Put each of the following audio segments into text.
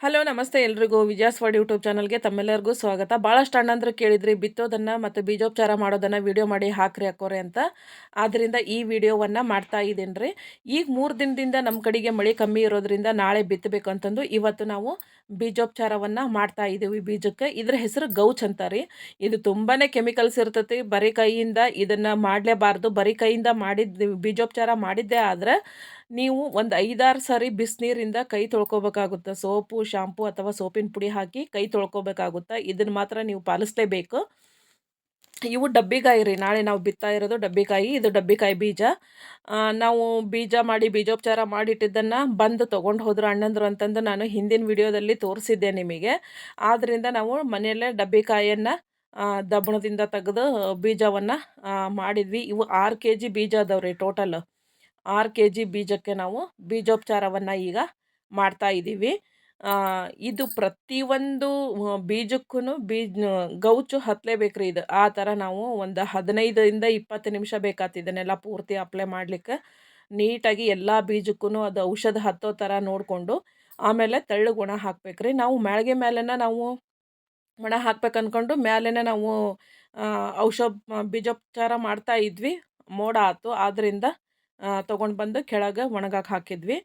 Hello, ನಮಸ್ತೆ ಎಲ್ರಿಗೂ. ವಿಜಯಸ್ವಾಡ್ YouTube ಚಾನಲ್ಗೆ ತಮ್ಮೆಲ್ಲರಿಗೂ ಸ್ವಾಗತ. ಭಾಳಷ್ಟು ಅಣ್ಣಂದ್ರೆ ಕೇಳಿದ್ರಿ, ಬಿತ್ತೋದನ್ನು ಮತ್ತು ಬೀಜೋಪಚಾರ ಮಾಡೋದನ್ನು ವಿಡಿಯೋ ಮಾಡಿ ಹಾಕ್ರಿ ಹಾಕೋರಿ ಅಂತ. ಆದ್ದರಿಂದ ಈ ವಿಡಿಯೋವನ್ನು ಮಾಡ್ತಾ ಇದ್ದೀನಿ ಈಗ ಮೂರು ದಿನದಿಂದ ನಮ್ಮ ಕಡೆಗೆ ಮಳೆ ಕಮ್ಮಿ ಇರೋದ್ರಿಂದ ನಾಳೆ ಬಿತ್ತಬೇಕು ಅಂತಂದು ಇವತ್ತು ನಾವು ಬೀಜೋಪಚಾರವನ್ನು ಮಾಡ್ತಾ ಇದ್ದೀವಿ ಬೀಜಕ್ಕೆ. ಇದ್ರ ಹೆಸರು ಗೌಚ್ ಅಂತ ರೀ ಇದು ತುಂಬಾ ಕೆಮಿಕಲ್ಸ್ ಇರ್ತೈತಿ. ಬರೀ ಕೈಯಿಂದ ಇದನ್ನು ಮಾಡಲೇಬಾರ್ದು. ಬರೀ ಕೈಯಿಂದ ಮಾಡಿದ್ದು ಬೀಜೋಪಚಾರ ಮಾಡಿದ್ದೇ ಆದರೆ ನೀವು ಒಂದು ಐದಾರು ಸಾರಿ ಬಿಸಿನೀರಿಂದ ಕೈ ತೊಳ್ಕೊಬೇಕಾಗುತ್ತೆ. ಸೋಪು, ಶಾಂಪು ಅಥವಾ ಸೋಪಿನ ಪುಡಿ ಹಾಕಿ ಕೈ ತೊಳ್ಕೊಬೇಕಾಗುತ್ತೆ. ಇದನ್ನು ಮಾತ್ರ ನೀವು ಪಾಲಿಸಲೇಬೇಕು. ಇವು ಡಬ್ಬಿಕಾಯಿ ರೀ. ನಾಳೆ ನಾವು ಬಿತ್ತಾ ಇರೋದು ಡಬ್ಬಿಕಾಯಿ, ಇದು ಡಬ್ಬಿಕಾಯಿ ಬೀಜ. ನಾವು ಬೀಜ ಮಾಡಿ ಬೀಜೋಪಚಾರ ಮಾಡಿಟ್ಟಿದ್ದನ್ನು ಬಂದು ತೊಗೊಂಡು ಹೋದ್ರು ಅಣ್ಣಂದ್ರು ಅಂತಂದು ನಾನು ಹಿಂದಿನ ವಿಡಿಯೋದಲ್ಲಿ ತೋರಿಸಿದ್ದೆ ನಿಮಗೆ. ಆದ್ದರಿಂದ ನಾವು ಮನೆಯಲ್ಲೇ ಡಬ್ಬಿಕಾಯಿಯನ್ನು ದಬ್ಬಣದಿಂದ ತೆಗೆದು ಬೀಜವನ್ನು ಮಾಡಿದ್ವಿ. ಇವು ಆರು ಕೆ ಜಿ ಬೀಜ ಅದಾವೆ ರೀ ಟೋಟಲ್. ಆರು ಕೆ ಜಿ ಬೀಜಕ್ಕೆ ನಾವು ಬೀಜೋಪಚಾರವನ್ನು ಈಗ ಮಾಡ್ತಾ ಇದ್ದೀವಿ. ಇದು ಪ್ರತಿಯೊಂದು ಬೀಜಕ್ಕೂ ಬೀಜ ಗೌಚು ಹತ್ತಲೇಬೇಕು ರೀ ಇದು. ಆ ಥರ ನಾವು ಒಂದು ಹದಿನೈದರಿಂದ ಇಪ್ಪತ್ತು ನಿಮಿಷ ಬೇಕಾಗ್ತದೆ ಇದನ್ನೆಲ್ಲ ಪೂರ್ತಿ ಅಪ್ಲೈ ಮಾಡಲಿಕ್ಕೆ. ನೀಟಾಗಿ ಎಲ್ಲ ಬೀಜಕ್ಕೂ ಅದು ಔಷಧ ಹತ್ತೋ ಥರ ನೋಡಿಕೊಂಡು ಆಮೇಲೆ ತೆಳ್ಳಗೆ ಗುಣ ಹಾಕ್ಬೇಕು ನಾವು ಮ್ಯಾಳ್ಗೆ ಮೇಲೆನ ನಾವು ಒಣ ಹಾಕ್ಬೇಕು ಅಂದ್ಕೊಂಡು ಮೇಲೇ ನಾವು ಔಷಧ, ಬೀಜೋಪಚಾರ ಮಾಡ್ತಾ ಇದ್ವಿ. ಮೋಡ ಆಯ್ತು ಆದ್ದರಿಂದ ತೊಗೊಂಡು ಬಂದು ಕೆಳಗೆ ಒಣಗಾಕಿ ಹಾಕಿದ್ವಿ.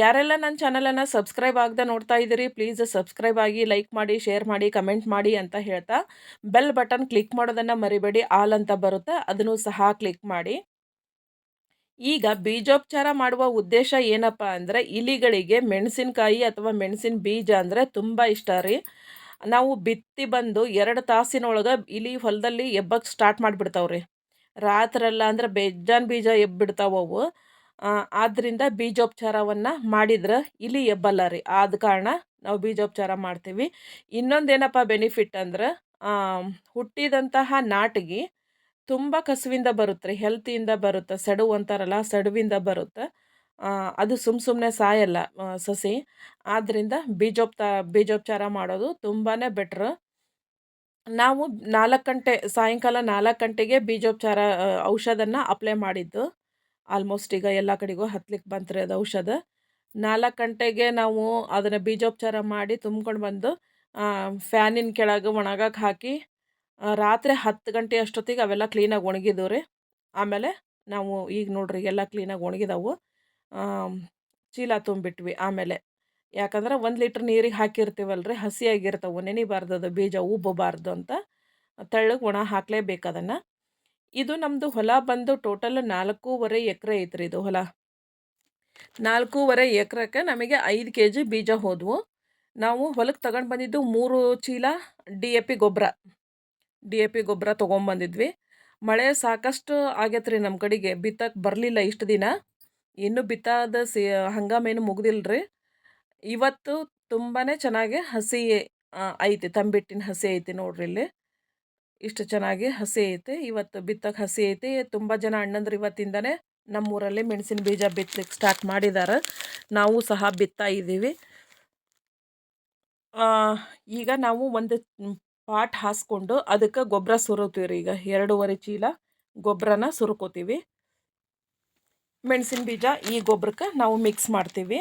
ಯಾರೆಲ್ಲ ನನ್ನ ಚಾನಲನ್ನು ಸಬ್ಸ್ಕ್ರೈಬ್ ಆಗದೆ ನೋಡ್ತಾ ಇದ್ದೀರಿ ಪ್ಲೀಸ್ ಸಬ್ಸ್ಕ್ರೈಬ್ ಆಗಿ ಲೈಕ್ ಮಾಡಿ ಶೇರ್ ಮಾಡಿ ಕಮೆಂಟ್ ಮಾಡಿ ಅಂತ ಹೇಳ್ತಾ ಬೆಲ್ ಬಟನ್ ಕ್ಲಿಕ್ ಮಾಡೋದನ್ನು ಮರಿಬೇಡಿ ಆಲ್ ಅಂತ ಬರುತ್ತೆ, ಅದನ್ನು ಸಹ ಕ್ಲಿಕ್ ಮಾಡಿ. ಈಗ ಬೀಜೋಪಚಾರ ಮಾಡುವ ಉದ್ದೇಶ ಏನಪ್ಪ ಅಂದರೆ ಇಲಿಗಳಿಗೆ ಮೆಣಸಿನಕಾಯಿ ಅಥವಾ ಮೆಣಸಿನ ಬೀಜ ಅಂದರೆ ತುಂಬ ಇಷ್ಟ ರೀ. ನಾವು ಬಿತ್ತಿ ಬಂದು ಎರಡು ತಾಸಿನೊಳಗೆ ಇಲಿ ಹೊಲದಲ್ಲಿ ಎಬ್ಬಕ್ಕೆ ಸ್ಟಾರ್ಟ್ ಮಾಡಿಬಿಡ್ತಾವ್ರಿ. ರಾತ್ರೆಲ್ಲ ಅಂದ್ರೆ ಬೇಜಾನ್ ಬೀಜ ಎಬ್ಬಿಡ್ತಾವವು ಆದ್ದರಿಂದ ಬೀಜೋಪಚಾರವನ್ನು ಮಾಡಿದ್ರೆ ಇಲಿ ಎಬ್ಬಲ್ಲ ರೀ. ಆದ ಕಾರಣ ನಾವು ಬೀಜೋಪಚಾರ ಮಾಡ್ತೀವಿ. ಇನ್ನೊಂದೇನಪ್ಪ ಬೆನಿಫಿಟ್ ಅಂದ್ರೆ ಹುಟ್ಟಿದಂತಹ ನಾಟಗಿ ತುಂಬ ಕಸುವಿಂದ ಬರುತ್ತೆ ರೀ, ಹೆಲ್ತಿಯಿಂದ ಬರುತ್ತೆ ಸೆಡು ಅಂತಾರಲ್ಲ, ಸೆಡುವಿಂದ ಬರುತ್ತೆ ಅದು ಸುಮ್ಮ ಸುಮ್ಮನೆ ಸಾಯಲ್ಲ ಸಸಿ. ಆದ್ದರಿಂದ ಬೀಜೋಪ್ತ, ಬೀಜೋಪಚಾರ ಮಾಡೋದು ತುಂಬಾ ಬೆಟ್ರ್. ನಾವು ನಾಲ್ಕು ಗಂಟೆ, ಸಾಯಂಕಾಲ ನಾಲ್ಕು ಗಂಟೆಗೆ ಬೀಜೋಪಚಾರ ಔಷಧನ ಅಪ್ಲೈ ಮಾಡಿದ್ದು. ಆಲ್ಮೋಸ್ಟ್ ಈಗ ಎಲ್ಲ ಕಡೆಗೂ ಹತ್ಲಿಕ್ಕೆ ಬಂತ್ರಿ ಅದು ಔಷಧ. ನಾಲ್ಕು ಗಂಟೆಗೆ ನಾವು ಅದನ್ನು ಬೀಜೋಪಚಾರ ಮಾಡಿ ತುಂಬ್ಕೊಂಡು ಬಂದು ಫ್ಯಾನಿನ ಕೆಳಗೆ ಒಣಗಕ್ಕೆ ಹಾಕಿ ರಾತ್ರಿ ಹತ್ತು ಗಂಟೆ ಅಷ್ಟೊತ್ತಿಗೆ ಅವೆಲ್ಲ ಕ್ಲೀನಾಗಿ ಒಣಗಿದ್ವು ರೀ. ಆಮೇಲೆ ನಾವು ಈಗ ನೋಡ್ರಿ ಎಲ್ಲ ಕ್ಲೀನಾಗಿ ಒಣಗಿದವು. ಚೀಲ ತುಂಬಿಟ್ವಿ ಆಮೇಲೆ. ಯಾಕಂದ್ರೆ ಒಂದು ಲೀಟ್ರ್ ನೀರಿಗೆ ಹಾಕಿರ್ತೀವಲ್ರಿ ಹಸಿಯಾಗಿರ್ತಾವೆ ನೆನಿಬಾರ್ದು ಅದು ಬೀಜ ಉಬ್ಬಬಾರ್ದು ಅಂತ ತೆಳ್ಳಗೆ ಒಣ ಹಾಕಲೇಬೇಕು ಅದನ್ನು. ಇದು ನಮ್ಮದು ಹೊಲ ಬಂದು ಟೋಟಲ್ ನಾಲ್ಕೂವರೆ ಎಕರೆ ಐತ್ರಿ ಇದು ಹೊಲ. ನಾಲ್ಕೂವರೆ ಎಕರೆಗೆ ನಮಗೆ ಐದು ಕೆ ಜಿ ಬೀಜ ಹೋದವು. ನಾವು ಹೊಲಕ್ಕೆ ತಗೊಂಡು ಬಂದಿದ್ದು ಮೂರು ಚೀಲ ಡಿ ಎ ಪಿ ಗೊಬ್ಬರ ಡಿ ಎ ಪಿ ಗೊಬ್ಬರ ತೊಗೊಂಬಂದಿದ್ವಿ ಮಳೆ ಸಾಕಷ್ಟು ಆಗೈತೆ ರೀ ನಮ್ಮ ಕಡೆಗೆ ಬಿತ್ತಕ್ಕೆ ಬರಲಿಲ್ಲ ಇಷ್ಟು ದಿನ. ಇನ್ನೂ ಬಿತ್ತಾದ ಸಿ ಹಂಗಾಮೇನು ಮುಗ್ದಿಲ್ಲ ರೀ ಇವತ್ತು ತುಂಬಾ ಚೆನ್ನಾಗಿ ಹಸಿ ಐತಿ, ತಂಬಿಟ್ಟಿನ ಹಸಿ ಐತಿ ನೋಡ್ರಿ ಇಲ್ಲಿ. ಇಷ್ಟು ಚೆನ್ನಾಗಿ ಹಸಿ ಐತಿ. ಇವತ್ತು ಬಿತ್ತಕ್ಕೆ ಹಸಿ ಐತಿ. ತುಂಬ ಜನ ಅಣ್ಣಂದ್ರೆ ಇವತ್ತಿಂದನೇ ನಮ್ಮೂರಲ್ಲಿ ಮೆಣಸಿನ ಬೀಜ ಬಿತ್ತಲಿಕ್ಕೆ ಸ್ಟಾರ್ಟ್ ಮಾಡಿದ್ದಾರೆ ನಾವು ಸಹ ಬಿತ್ತಾ ಇದ್ದೀವಿ. ಈಗ ನಾವು ಒಂದು ಪಾಟ್ ಹಾಸ್ಕೊಂಡು ಅದಕ್ಕೆ ಗೊಬ್ಬರ ಸುರುತ್ತೀವಿ ರೀ ಈಗ. ಎರಡೂವರೆ ಚೀಲ ಗೊಬ್ಬರನ ಸುರ್ಕೋತೀವಿ. ಮೆಣಸಿನ ಬೀಜ ಈ ಗೊಬ್ಬರಕ್ಕೆ ನಾವು ಮಿಕ್ಸ್ ಮಾಡ್ತೀವಿ.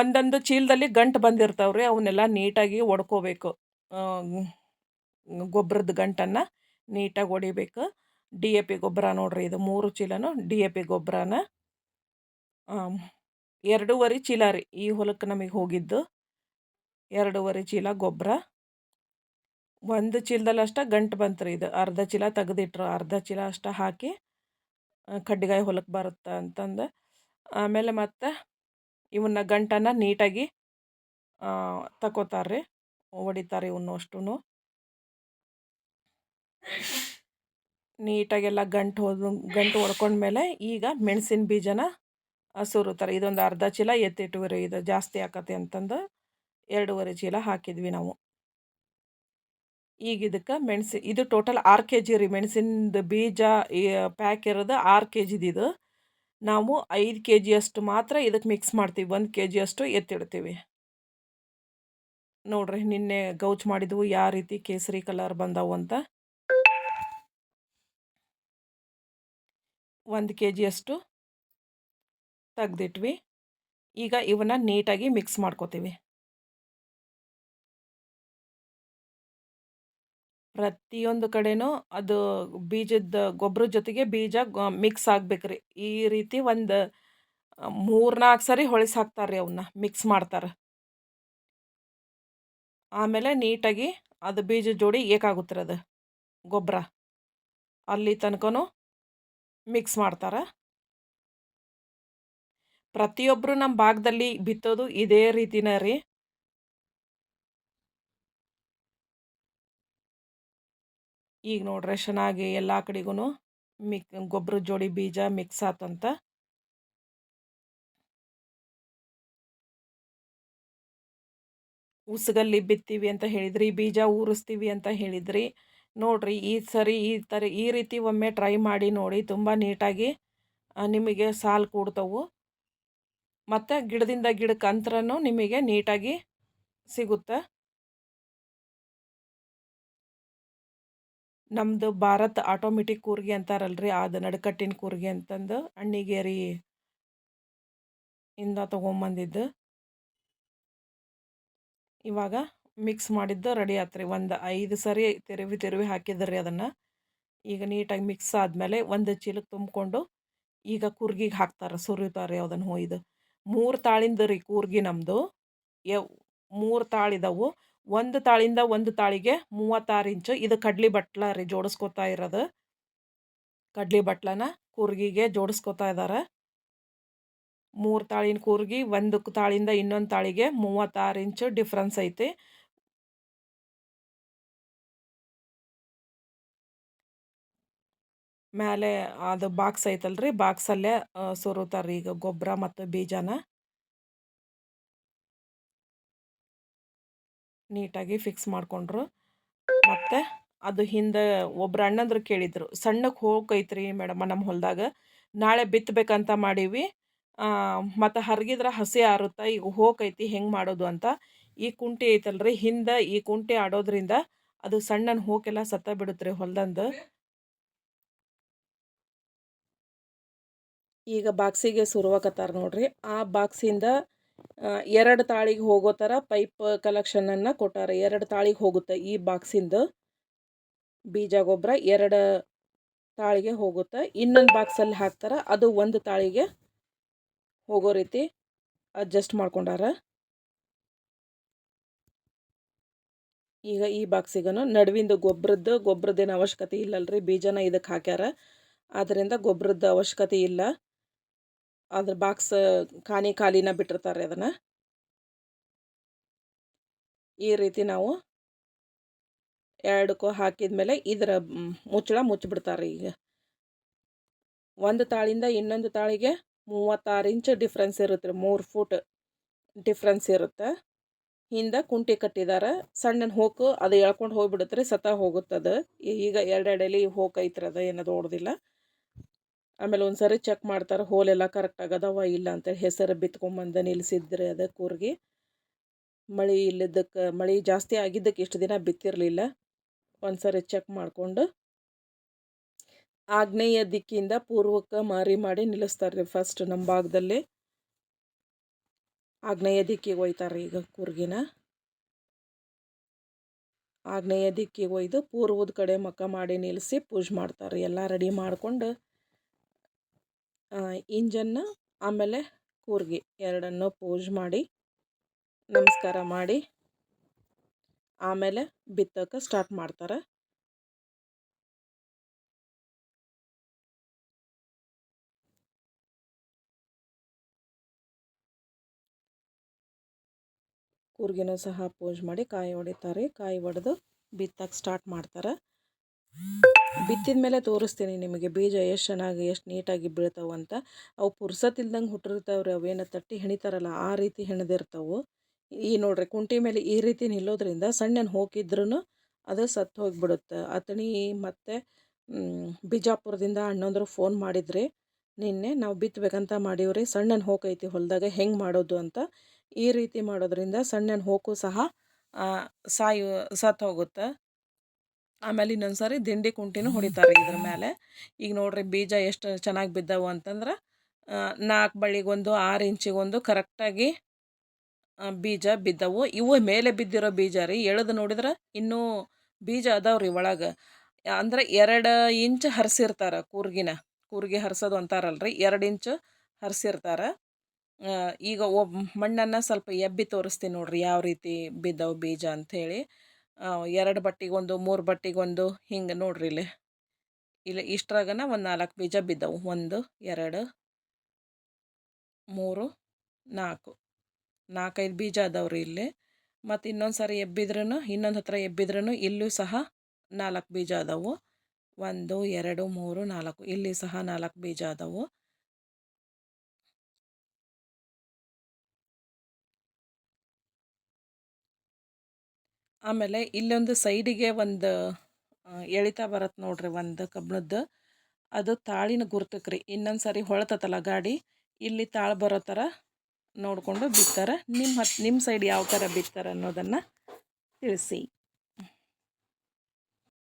ಒಂದೊಂದು ಚೀಲದಲ್ಲಿ ಗಂಟು ಬಂದಿರ್ತಾವ್ರಿ, ಅವನ್ನೆಲ್ಲ ನೀಟಾಗಿ ಒಡ್ಕೋಬೇಕು. ಗೊಬ್ಬರದ ಗಂಟನ್ನು ನೀಟಾಗಿ ಹೊಡಿಬೇಕು ಡಿ ಎ ಪಿ ಗೊಬ್ಬರ ನೋಡಿರಿ, ಇದು ಮೂರು ಚೀಲನೂ ಡಿ ಎ ಪಿ ಗೊಬ್ಬರನ ಎರಡೂವರೆ ಚೀಲ ರೀ, ಈ ಹೊಲಕ್ಕೆ ನಮಗೆ ಹೋಗಿದ್ದು. ಎರಡೂವರೆ ಚೀಲ ಗೊಬ್ಬರ ಒಂದು ಚೀಲದಲ್ಲಿ ಅಷ್ಟೇ ಗಂಟು ಬಂತು ರೀ ಇದು, ಅರ್ಧ ಚೀಲ ತೆಗೆದಿಟ್ರು, ಅರ್ಧ ಚೀಲ ಅಷ್ಟ ಹಾಕಿ ಕಡ್ಡಿಗಾಯಿ ಹೊಲಕ್ಕೆ ಬರುತ್ತೆ ಅಂತಂದು. ಆಮೇಲೆ ಮತ್ತು ಇವನ್ನ ಗಂಟನ್ನು ನೀಟಾಗಿ ತಗೋತಾರೆ ಹೊಡಿತಾರೆ ಇವನ್ನ ಅಷ್ಟು ನೀಟಾಗೆಲ್ಲ ಗಂಟು ಹೋದ, ಗಂಟು ಹೊಡ್ಕೊಂಡ್ಮೇಲೆ ಈಗ ಮೆಣಸಿನ ಬೀಜನ ಸುರುತ್ತಾರೆ. ಇದೊಂದು ಅರ್ಧ ಚೀಲ ಎತ್ತಿಟ್ಟುವರೆ. ಇದು ಜಾಸ್ತಿ ಆಕತಿ ಅಂತಂದು ಎರಡೂವರೆ ಚೀಲ ಹಾಕಿದ್ವಿ ನಾವು. ಈಗ ಇದಕ್ಕೆ ಮೆಣಸಿ, ಇದು ಟೋಟಲ್ ಆರು ಕೆ ಜಿ ರೀ. ಮೆಣಸಿನದು ಬೀಜ ಪ್ಯಾಕ್ ಇರೋದು ಆರು ಕೆ ಜಿದಿದು ನಾವು ಐದು ಕೆ ಜಿಯಷ್ಟು ಮಾತ್ರ ಇದಕ್ಕೆ ಮಿಕ್ಸ್ ಮಾಡ್ತೀವಿ. ಒಂದು ಕೆ ಜಿಯಷ್ಟು ಎತ್ತಿಡ್ತೀವಿ. ನೋಡ್ರಿ ನಿನ್ನೆ ಗೌಚ್ ಮಾಡಿದ್ವು ಯಾವ ರೀತಿ ಕೇಸರಿ ಕಲರ್ ಬಂದವು ಅಂತ. ಒಂದು ಕೆ ಜಿಯಷ್ಟು ತೆಗ್ದಿಟ್ವಿ. ಈಗ ಇವನ್ನ ನೀಟಾಗಿ ಮಿಕ್ಸ್ ಮಾಡ್ಕೋತೀವಿ. ಪ್ರತಿಯೊಂದು ಕಡೆನೂ ಅದು ಬೀಜದ ಗೊಬ್ಬರ ಜೊತೆಗೆ ಬೀಜ ಮಿಕ್ಸ್ ಆಗ್ಬೇಕ್ರಿ. ಈ ರೀತಿ ಒಂದು ಅ 3, 4 ಸರಿ ಹೊಳ್ಸಿ ಹಾಕ್ತಾರ್ರಿ ಅವನ್ನ ಮಿಕ್ಸ್ ಮಾಡ್ತಾರೆ ಆಮೇಲೆ ನೀಟಾಗಿ ಅದು ಬೀಜ ಜೋಡಿ ಏಕಾಗುತ್ತೆ ಅದು ಗೊಬ್ಬರ. ಅಲ್ಲಿ ತನಕನೂ ಮಿಕ್ಸ್ ಮಾಡ್ತಾರೆ ಪ್ರತಿಯೊಬ್ಬರು ನಮ್ಮ ಭಾಗದಲ್ಲಿ ಬಿತ್ತೋದು ಇದೇ ರೀತಿನೇ ರೀ. ಈಗ ನೋಡ್ರಿ ಚೆನ್ನಾಗಿ ಎಲ್ಲ ಕಡೆಗೂ ಮಿಕ್ ಗೊಬ್ಬರದ ಜೋಡಿ ಬೀಜ ಮಿಕ್ಸ್ ಆತಂತ. ಉಸಗಲ್ಲಿ ಬಿತ್ತೀವಿ ಅಂತ ಹೇಳಿದ್ರಿ, ಬೀಜ ಊರಿಸ್ತೀವಿ ಅಂತ ಹೇಳಿದ್ರಿ. ನೋಡ್ರಿ ಈ ಸರಿ ಈ ಥರ ಈ ರೀತಿ ಒಮ್ಮೆ ಟ್ರೈ ಮಾಡಿ ನೋಡಿ. ತುಂಬ ನೀಟಾಗಿ ನಿಮಗೆ ಸಾಲು ಕೂಡ್ತವು. ಮತ್ತು ಗಿಡದಿಂದ ಗಿಡಕ್ಕೆ ಅಂತರನೂ ನಿಮಗೆ ನೀಟಾಗಿ ಸಿಗುತ್ತೆ. ನಮ್ಮದು ಭಾರತ್ ಆಟೋಮೆಟಿಕ್ ಕೂರ್ಗಿ ಅಂತಾರಲ್ರಿ, ಅದು ನಡುಕಟ್ಟಿನ ಕೂರ್ಗಿ ಅಂತಂದು ಅಣ್ಣಿಗೇರಿ ಇಂದ ತೊಗೊಂಬಂದಿದ್ದು. ಇವಾಗ ಮಿಕ್ಸ್ ಮಾಡಿದ್ದು ರೆಡಿ ಆತ್ರಿ. ಒಂದು ಐದು ಸರಿ ತಿರುವಿ ತಿರುವಿ ಹಾಕಿದ್ರಿ ಅದನ್ನು. ಈಗ ನೀಟಾಗಿ ಮಿಕ್ಸ್ ಆದಮೇಲೆ ಒಂದು ಚೀಲಕ್ಕೆ ತುಂಬಿಕೊಂಡು ಈಗ ಕೂರ್ಗಿಗೆ ಹಾಕ್ತಾರೆ ಸುರಿತಾರೆ ಅದನ್ನು ಹೋಯ್ದು ಮೂರು ತಾಳಿಂದ ರೀ ಕೂರ್ಗಿ ನಮ್ಮದು. ಯ ಮೂರು ತಾಳಿದವು. ಒಂದು ತಾಳಿಂದ ಒಂದು ತಾಳಿಗೆ 36 ಇಂಚು. ಇದು ಕಡ್ಲಿ ಬಟ್ಲ ರೀ ಜೋಡಿಸ್ಕೊತಾ ಇರೋದು. ಕಡ್ಲಿ ಬಟ್ಲನ ಕೂರ್ಗಿಗೆ ಜೋಡಿಸ್ಕೊತಾ ಇದ್ದಾರೆ. ಮೂರು ತಾಳಿನ ಕೂರ್ಗಿ ಒಂದು ತಾಳಿಂದ ಇನ್ನೊಂದು ತಾಳಿಗೆ 36 ಇಂಚು ಡಿಫ್ರೆನ್ಸ್ ಐತಿ. ಮೇಲೆ ಅದು ಬಾಕ್ಸ್ ಐತಲ್ರಿ, ಬಾಕ್ಸಲ್ಲೇ ಸುರುತ್ತಾರೆ ಈಗ ಗೊಬ್ಬರ ಮತ್ತು ಬೀಜನ. ನೀಟಾಗಿ ಫಿಕ್ಸ್ ಮಾಡಿಕೊಂಡ್ರು ಮತ್ತು ಅದು ಹಿಂದೆ ಒಬ್ರು ಅಣ್ಣಂದ್ರು ಕೇಳಿದರು "ಸಣ್ಣಕ್ಕೆ ಹೋಗೈತ್ರಿ ಮೇಡಮ್ಮ ನಮ್ಮ ಹೊಲದಾಗ. ನಾಳೆ ಬಿತ್ತಬೇಕಂತ ಮಾಡೀವಿ. ಮತ್ತು ಹರಗಿದ್ರೆ ಹಸಿ ಆರುತ್ತಾ ಈಗ ಹೋಗೈತಿ ಹೆಂಗೆ ಮಾಡೋದು?" ಅಂತ. ಈ ಕುಂಟೆ ಐತಲ್ರಿ, ಹಿಂದೆ ಈ ಕುಂಟೆ ಆಡೋದ್ರಿಂದ ಅದು ಸಣ್ಣನ ಹೋಕೆಲ್ಲ ಸತ್ತ ಬಿಡುತ್ತೆ ಹೊಲ್ದಂದು. ಈಗ ಬಾಕ್ಸಿಗೆ ಸುರುವಾಕತ್ತಾರ ನೋಡ್ರಿ. ಆ ಬಾಕ್ಸಿಂದ 2 ತಾಳಿಗೆ ಹೋಗೋ ಥರ ಪೈಪ್ ಕಲೆಕ್ಷನನ್ನು ಕೊಟ್ಟಾರೆ ಎರಡು ತಾಳಿಗೆ ಹೋಗುತ್ತೆ ಈ ಬಾಕ್ಸಿಂದು ಬೀಜ, ಗೊಬ್ಬರ ಎರಡು ತಾಳಿಗೆ ಹೋಗುತ್ತೆ. ಇನ್ನೊಂದು ಬಾಕ್ಸಲ್ಲಿ ಹಾಕ್ತಾರೆ ಅದು ಒಂದು ತಾಳಿಗೆ ಹೋಗೋ ರೀತಿ ಅಡ್ಜಸ್ಟ್ ಮಾಡ್ಕೊಂಡಾರ. ಈಗ ಈ ಬಾಕ್ಸಿಗೂ ನಡುವಿಂದು ಗೊಬ್ಬರದ್ದು ಗೊಬ್ಬರದ್ದೇನು ಅವಶ್ಯಕತೆ ಇಲ್ಲಲ್ರಿ. ಬೀಜನ ಇದಕ್ಕೆ ಹಾಕ್ಯಾರ. ಆದ್ದರಿಂದ ಗೊಬ್ಬರದ ಅವಶ್ಯಕತೆ ಇಲ್ಲ. ಅದ್ರ ಬಾಕ್ಸ್ ಖಾನಿ ಖಾಲಿನ ಬಿಟ್ಟಿರ್ತಾರೆ ಅದನ್ನು. ಈ ರೀತಿ ನಾವು ಎರಡಕ್ಕೂ ಹಾಕಿದ್ಮೇಲೆ ಇದರ ಮ್, ಮುಚ್ಚಳ ಮುಚ್ಚಿಬಿಡ್ತಾರೆ ಈಗ. ಒಂದು ತಾಳಿಂದ ಇನ್ನೊಂದು ತಾಳಿಗೆ 36 ಇಂಚ್ ಡಿಫ್ರೆನ್ಸ್ ಇರುತ್ತೆ ರೀ. 3 ಫೂಟ್ ಡಿಫ್ರೆನ್ಸ್ ಇರುತ್ತೆ. ಹಿಂದೆ ಕುಂಟೆ ಕಟ್ಟಿದ್ದಾರೆ ಸಣ್ಣನ ಹೋಕು ಅದು ಎಳ್ಕೊಂಡು ಹೋಗ್ಬಿಡುತ್ತೆ ರೀ, ಹೋಗುತ್ತೆ ಹೋಗುತ್ತದು. ಈಗ ಹೋಕೈತ್ರಿ ಅದು ಏನು ದೊಡ್ಡದಿಲ್ಲ. ಆಮೇಲೆ ಒಂದು ಸರಿ ಚೆಕ್ ಮಾಡ್ತಾರೆ, ಹೋಲೆಲ್ಲ ಕರೆಕ್ಟ್ ಆಗದವ ಇಲ್ಲ ಅಂತೇಳಿ. ಹೆಸರು ಬಿತ್ಕೊಂಬಂದು ನಿಲ್ಲಿಸಿದ್ರೆ ಅದು ಕೂರ್ಗಿ. ಮಳೆ ಇಲ್ಲದಕ್ಕೆ ಮಳೆ ಜಾಸ್ತಿ ಆಗಿದ್ದಕ್ಕೆ ಇಷ್ಟು ದಿನ ಬಿತ್ತಿರಲಿಲ್ಲ. ಒಂದು ಸರಿ ಚೆಕ್ ಮಾಡಿಕೊಂಡು ಆಗ್ನೇಯ ದಿಕ್ಕಿಂದ ಪೂರ್ವಕ್ಕೆ ಮಾರಿ ಮಾಡಿ ನಿಲ್ಲಿಸ್ತಾರೆ ರೀ ಫಸ್ಟ್ ನಮ್ಮ ಭಾಗದಲ್ಲಿ. ಆಗ್ನೇಯ ದಿಕ್ಕಿಗೆ ಒಯ್ತಾರೆ ಈಗ ಕೂರ್ಗಿನ. ಆಗ್ನೇಯ ದಿಕ್ಕಿಗೆ ಒಯ್ದು ಪೂರ್ವದ ಕಡೆ ಮಕ್ಕ ಮಾಡಿ ನಿಲ್ಲಿಸಿ ಪೂಜೆ ಮಾಡ್ತಾರೆ. ಎಲ್ಲ ರೆಡಿ ಮಾಡಿಕೊಂಡು ಇಂಜನ್ನ, ಆಮೇಲೆ ಕೂರ್ಗಿ ಎರಡನ್ನು ಪೂಜೆ ಮಾಡಿ, ನಮಸ್ಕಾರ ಮಾಡಿ, ಆಮೇಲೆ ಬಿತ್ತಕ್ಕೆ ಸ್ಟಾರ್ಟ್ ಮಾಡ್ತಾರೆ. ಕೂರ್ಗಿನೂ ಸಹ ಪೂಜೆ ಮಾಡಿ ಕಾಯಿ ಹೊಡಿತಾರೆ. ಕಾಯಿ ಹೊಡೆದು ಬಿತ್ತಕ್ಕೆ ಸ್ಟಾರ್ಟ್ ಮಾಡ್ತಾರೆ. ಬಿತ್ತಿದ ಮೇಲೆ ತೋರಿಸ್ತೀನಿ ನಿಮಗೆ ಬೀಜ ಎಷ್ಟು ಚೆನ್ನಾಗಿ, ಎಷ್ಟು ನೀಟಾಗಿ ಬೀಳ್ತಾವೆ ಅಂತ ಅವು ಪುರ್ಸೊತ್ತಿಲ್ದಂಗೆ ಹುಟ್ಟಿರ್ತಾವ್ರಿ. ಅವೇನು ತಟ್ಟಿ ಹೆಣಿತಾರಲ್ಲ, ಆ ರೀತಿ ಹೆಣದಿರ್ತಾವೆ ಈ ನೋಡ್ರಿ, ಕುಂಟಿ ಮೇಲೆ ಈ ರೀತಿ ನಿಲ್ಲೋದ್ರಿಂದ ಸಣ್ಣನ ಹೋಕಿದ್ರೂ ಅದು ಸತ್ತು ಹೋಗಿಬಿಡುತ್ತೆ. ಅತಣಿ ಮತ್ತು ಬಿಜಾಪುರದಿಂದ ಅಣ್ಣಂದ್ರು ಫೋನ್ ಮಾಡಿದ್ರಿ, ನಿನ್ನೆ. ನಾವು ಬಿತ್ತಬೇಕಂತ ಮಾಡೀವ್ರಿ. ಸಣ್ಣನ ಹೋಗೈತಿ ಹೊಲದಾಗ, ಹೆಂಗೆ ಮಾಡೋದು ಅಂತ. ಈ ರೀತಿ ಮಾಡೋದ್ರಿಂದ ಸಣ್ಣನ ಹೋಕು ಸಹ ಸಾಯು ಸತ್ತು ಹೋಗುತ್ತೆ. ಆಮೇಲೆ ಇನ್ನೊಂದು ಸಾರಿ ದಿಂಡಿ ಕುಂಟಿನೂ ಹೊಡಿತಾರೆ ಇದ್ರ ಮೇಲೆ. ಈಗ ನೋಡ್ರಿ ಬೀಜ ಎಷ್ಟು ಚೆನ್ನಾಗಿ ಬಿದ್ದವು ಅಂತಂದ್ರೆ ನಾಲ್ಕು ಬಳ್ಳಿಗೊಂದು, ಆರು ಇಂಚಿಗೊಂದು ಕರೆಕ್ಟಾಗಿ ಬೀಜ ಬಿದ್ದವು. ಇವು ಮೇಲೆ ಬಿದ್ದಿರೋ ಬೀಜ ರೀ. ಎಳೆದು ನೋಡಿದ್ರೆ ಇನ್ನೂ ಬೀಜ ಅದಾವ್ರಿ ಒಳಗೆ ಅಂದ್ರೆ ಎರಡು ಇಂಚ್ ಹರಿಸಿರ್ತಾರೆ ಕೂರ್ಗಿನ ಕೂರ್ಗಿ ಹರ್ಸೋದು ಅಂತಾರಲ್ರಿ ಎರಡು ಇಂಚು ಹರಿಸಿರ್ತಾರೆ ಈಗ ಒಬ್ಬ ಮಣ್ಣನ್ನು ಸ್ವಲ್ಪ ಎಬ್ಬಿ ತೋರಿಸ್ತೀನಿ ನೋಡ್ರಿ ಯಾವ ರೀತಿ ಬಿದ್ದವು ಬೀಜ ಅಂಥೇಳಿ ಎರಡು ಬಟ್ಟಿಗೊಂದು, ಮೂರು ಬಟ್ಟಿಗೊಂದು, ಹಿಂಗೆ ನೋಡ್ರಿ ಇಲ್ಲಿ. ಇಲ್ಲಿ ಇಷ್ಟ್ರಾಗನ ಒಂದು ನಾಲ್ಕು ಬೀಜ ಬಿದ್ದವು. ಒಂದು, ಎರಡು, ಮೂರು, ನಾಲ್ಕು. ನಾಲ್ಕೈದು ಬೀಜ ಅದಾವ್ರಿ ಇಲ್ಲಿ. ಮತ್ತು ಇನ್ನೊಂದು ಸಾರಿ ಎಬ್ಬಿದ್ರೂ ಇನ್ನೊಂದು ಹತ್ರ ಎಬ್ಬಿದ್ರೂ ಇಲ್ಲೂ ಸಹ ನಾಲ್ಕು ಬೀಜ ಅದಾವು. ಒಂದು, ಎರಡು, ಮೂರು, ನಾಲ್ಕು. ಇಲ್ಲಿ ಸಹ ನಾಲ್ಕು ಬೀಜ ಅದಾವು. ಆಮೇಲೆ ಇಲ್ಲೊಂದು ಸೈಡಿಗೆ ಒಂದು ಎಳಿತಾ ಬರತ್ತೆ ನೋಡ್ರಿ ಒಂದು ಕಬ್ಬಣದ್ದು ಅದು ತಾಳಿನ ಗುರ್ತಕ್ಕೆ ರೀ. ಇನ್ನೊಂದು ಸಾರಿ ಹೊಳತತ್ತಲ್ಲ ಗಾಡಿ. ಇಲ್ಲಿ ತಾಳು ಬರೋ ಥರ ನೋಡಿಕೊಂಡು ಬಿತ್ತಾರೆ. ನಿಮ್ಮ ಹತ್ ನಿಮ್ಮ ಸೈಡ್ ಯಾವ ಥರ ಬಿತ್ತಾರೆ ಅನ್ನೋದನ್ನು ತಿಳಿಸಿ.